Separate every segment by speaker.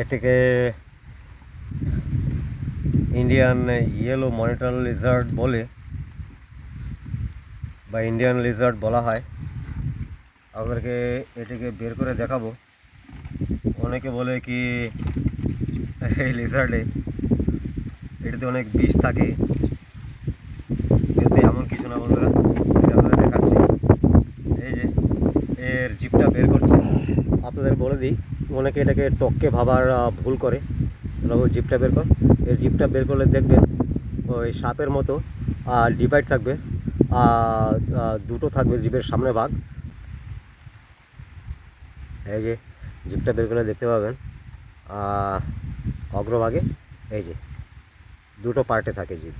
Speaker 1: এটাকে Indian yellow monitor Lizaad বলে, বা ইন্ডিয়ান লিজার্ড বলা হয়। আপনাদেরকে এটিকে বের করে দেখাবো। অনেকে বলে কি এই লিজার্ডে এটিতে অনেক বিষ থাকে। কিন্তু এমন কিছু না বন্ধুরা দেখাচ্ছি। এই যে, এর জিপটা বের করছে। আপনাদের বলে দিই, অনেকে এটাকে টককে ভাবার ভুল করে। জিপটা বের কর। এর জিপটা বের করলে দেখবেন ওই সাপের মতো ডিভাইড থাকবে দুটো থাকবে জিপের সামনে ভাগ। এই যে জিপটা বের করলে দেখতে পাবেন অগ্রভাগে এই যে দুটো পার্টে থাকে জিপ।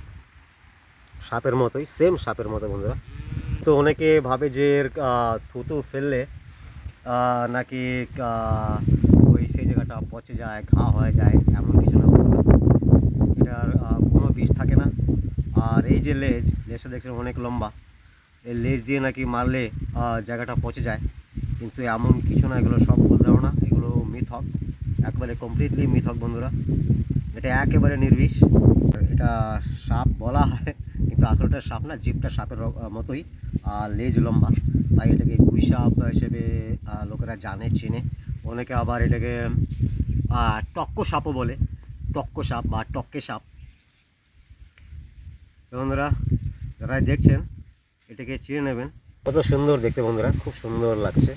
Speaker 1: সাপের মতোই সেম সাপের মতো বন্ধুরা। তো অনেকে ভাবে যে এর থুতু ফেললে নাকি ওই সেই জায়গাটা পচে যায়, ঘা হয়ে যায়, এমন কিছু না। এটার কোনো বিষ থাকে না। আর এই যে লেজ, লেজটা দেখছেন অনেক লম্বা। এই লেজ দিয়ে নাকি মারলে জায়গাটা পচে যায়। কিন্তু এমন কিছু না, এগুলো সব ভুল ধারণা। এগুলো মিথক। একবারে কমপ্লিটলি মিথক বন্ধুরা। এটা একেবারে নির্বিষ। এটা সাপ বলা হয়, কিন্তু আসলটা সাপ না, জিপটা সাপের মতোই। আর লেজ লম্বা। তাই এটাকে গুই সাপ হিসেবে জানে, চিনে। অনেকে আবার এটাকে টক্ক সাপও বলে। টক্ক সাপ বা টক্কে সাপ। বন্ধুরা, যারা দেখছেন, এটাকে চিনে নেবেন। কত সুন্দর দেখতে বন্ধুরা, খুব সুন্দর লাগছে।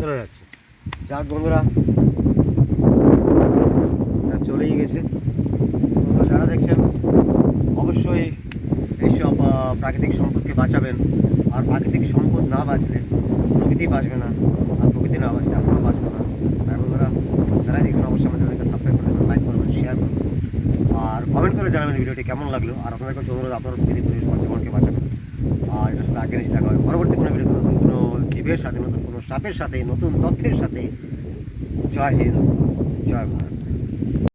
Speaker 1: চলে যাচ্ছে। যাক বন্ধুরা এটা চলেই গেছে তো যারা দেখছেন অবশ্যই এইসব আহ, প্রাকৃতিক সম্পদকে বাঁচাবেন। আর প্রাকৃতিক সম্পদ না বাঁচলে প্রকৃতি বাঁচবে না। আর প্রকৃতি না বাঁচলে আপনারা বাঁচবে না। তাই বন্ধুরা, যারা দেখছেন, অবশ্যই আমাদের সাবস্ক্রাইব করবেন লাইক করবেন শেয়ার করবেন আর কমেন্ট করে জানাবেন ভিডিওটি কেমন লাগল। আর আপনাদের কাছে অনুরোধ, আপনারা প্রকৃতি পরিবেশ পর্যটনকে বাঁচাবেন। আর এটার সাথে আগে দেখা হবে। পরবর্তী কোনো ভিডিওতে নতুন কোনো জীবের সাথে, নতুন কোনো সাপের সাথে, নতুন তথ্যের সাথে জয় হিন্দ, জয় ভারত।